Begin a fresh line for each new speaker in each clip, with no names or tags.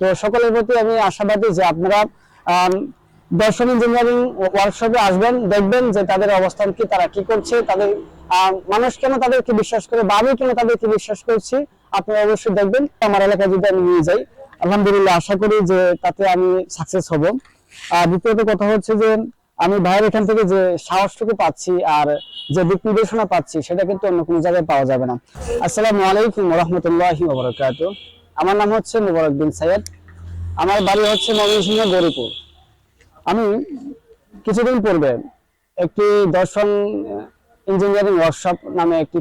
তো সকলের প্রতি আমি আশাবাদী যে আপনারা দর্শন ইঞ্জিনিয়ারিং ওয়ার্কশপে আসবেন, দেখবেন যে তাদের অবস্থান কি, তারা কি করছে, তাদের মানুষ কেন তাদেরকে বিশ্বাস করে বা আমি কেন তাদেরকে বিশ্বাস করছি, আপনারা অবশ্যই দেখবেন। আমার এলাকায় যদি আমি নিয়ে যাই, আলহামদুলিল্লাহ আশা করি যে তাতে আমি সাকসেস হব। আর দ্বিতীয়ত কথা হচ্ছে যে আমি ভাইয়ের এখান থেকে যে সাহসটুকু পাচ্ছি আর যে দিক নির্দেশনা পাচ্ছি, সেটা কিন্তু অন্য কোনো জায়গায় পাওয়া যাবে না। আসসালামু আলাইকুম রহমতুল্লাহি ওবরাকাত আমার নাম হচ্ছে মুবারক বিন সাইয়দ। আমার বাড়ি হচ্ছে ময়মনসিংহ, গরিপুর। আমি কিছুদিন পূর্বে একটি দর্শন ইঞ্জিনিয়ারিং ওয়ার্কশপ নামে একটি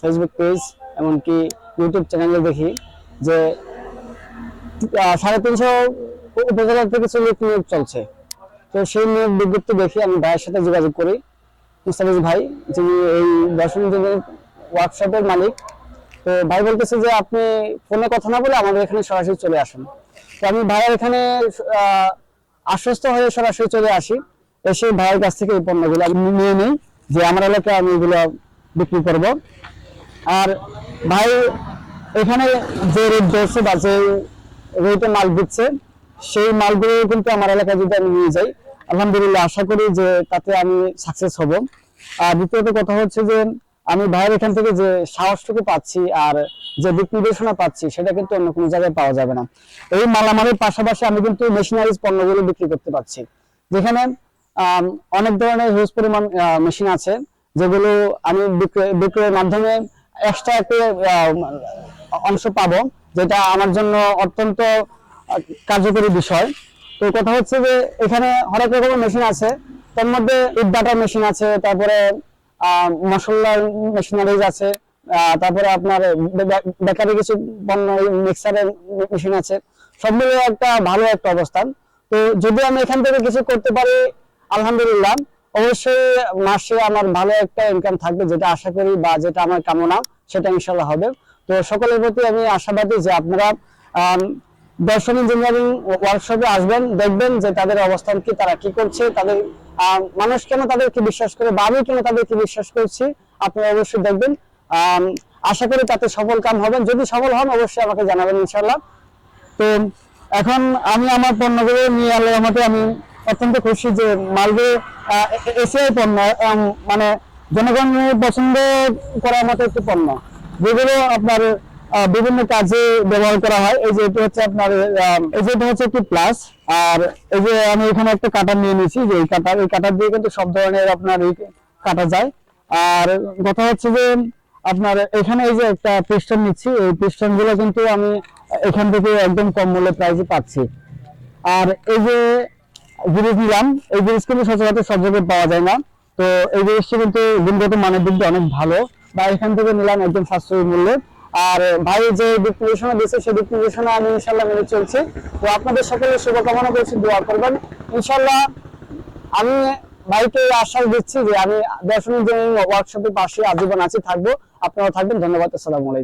ফেসবুক পেজ এমনকি ইউটিউব চ্যানেলে দেখি যে সাড়ে তিনশো উপজেলা থেকে লোক নিয়োগ চলছে। তো সেই নিয়োগ বিজ্ঞপ্তি দেখে আমি ভাইয়ের সাথে যোগাযোগ করি। মুস্তাফিজ ভাই, যিনি এই দর্শন ইঞ্জিনিয়ারিং ওয়ার্কশপের মালিক তো ভাই বলতেছে যে আপনি ফোনে কথা না বলে আমাদের এখানে সরাসরি চলে আসুন। তো আমি ভাইয়ের এখানে আশ্বস্ত হয়ে সরাসরি চলে আসি। এসে ভাইয়ের কাছ থেকে এই পণ্যগুলো আমি নিয়ে নিই, যে আমার এলাকায় আমি এগুলো বিক্রি করব। আর ভাই এখানে যে রেট ধরছে বা যে রেটে মাল দিচ্ছে সেই মালগুলো কিন্তু আমার এলাকায় যদি আমি নিয়ে যাই, আলহামদুলিল্লাহ আশা করি যে তাতে আমি সাকসেস হব। আর দ্বিতীয়ত কথা হচ্ছে যে আমি ভাইয়ের এখান থেকে যে সাহসটুকু পাচ্ছি আর যে দিক নির্দেশনা পাচ্ছি, সেটা কিন্তু অন্য কোনো জায়গায় পাওয়া যাবে না। এই মালামালের পাশাপাশি আমি কিন্তু মেশিনারিজ পণ্যগুলো বিক্রি করতে পারছি। যেখানে অনেক ধরনের হিউজ পরিমাণ মেশিন আছে, যেগুলো আমি বিক্রয়- বিক্রয়ের মাধ্যমে এক্সট্রা একটা অংশ পাবো, যেটা আমার জন্য অত্যন্ত কার্যকরী বিষয়। তো কথা হচ্ছে যে, এখানে হরেক রকমের মেশিন আছে, তার মধ্যে ইটবাটার মেশিন আছে, তারপরে মশলার মেশিনারিজ আছে তারপরে আপনার বেকারি কিছু পণ্য মিক্সারের মেশিন আছে সব মিলিয়ে একটা ভালো একটা অবস্থান। তো যদি আমি এখান থেকে কিছু করতে পারি, আলহামদুলিল্লাহ, অবশ্যই মাসে আমার ভালো একটা ইনকাম থাকবে, যেটা আশা করি বা যেটা আমার কামনা, সেটা ইনশাল্লাহ হবে। তো সকলের প্রতি আমি আশাবাদী যে আপনারা দর্শন ইঞ্জিনিয়ারিং ওয়ার্কশপে আসবেন, দেখবেন যে তাদের অবস্থান কি, তারা কি করছে, তাদের মানুষ কেন তাদেরকে বিশ্বাস করে, বা আমি কেন তাদেরকে বিশ্বাস করছি, আপনারা অবশ্যই দেখবেন। আশা করি তাতে সফল কাম হবেন। যদি সফল হন, অবশ্যই আমাকে জানাবেন ইনশাল্লাহ তো এখন আমি আমার পণ্যগুলো নিয়ে আল্লাহর রহমতে আমি অত্যন্ত খুশি যে মালগুলো এসিআই পণ্য মানে জনগণ পছন্দ করার মতো একটি পণ্য। যেগুলো আপনার বিভিন্ন কাজে ব্যবহার করা হয়। এই যে এটা হচ্ছে আপনার এই যে এটা হচ্ছে একটি প্লাস আর এই যে আমি এখানে একটা কাটার নিয়ে নিয়েছি, যে এই কাটার এই কাটার দিয়ে কিন্তু সব ধরনের আপনার কাটা যায়। আর কথা হচ্ছে যে, আপনার এখানে এই যে একটা পিস্টন নিচ্ছি, এই পিস্টনগুলো কিন্তু আমি এখান থেকে একদম কম মূল্যে প্রাইসে পাচ্ছি। আর এই যে জিনিস নিলাম, এই জিনিস কিন্তু সচরাচর সব জায়গায় পাওয়া যায় না। তো এই জিনিসটি কিন্তু গুণগত মানের দিক দিয়ে অনেক ভালো। বা এখান থেকে নিলাম একদম সাশ্রয়ী মূল্যে। আর ভাই যে দিক নির্দেশনা দিচ্ছে সেই দিক নির্দেশনা আমি ইনশাল্লাহ মেনে চলছি। তো আপনাদের সকলের শুভকামনা করছি, দোয়া করবেন। ইনশাল্লাহ আমি ভাইকে আশ্বাস দিচ্ছি যে আমি দর্শন ইঞ্জিনিয়ারিং ওয়ার্কশপের পাশে আজীবন আছি, থাকব। আপনারা থাকবেন, ধন্যবাদ, আসসালামু আলাইকুম।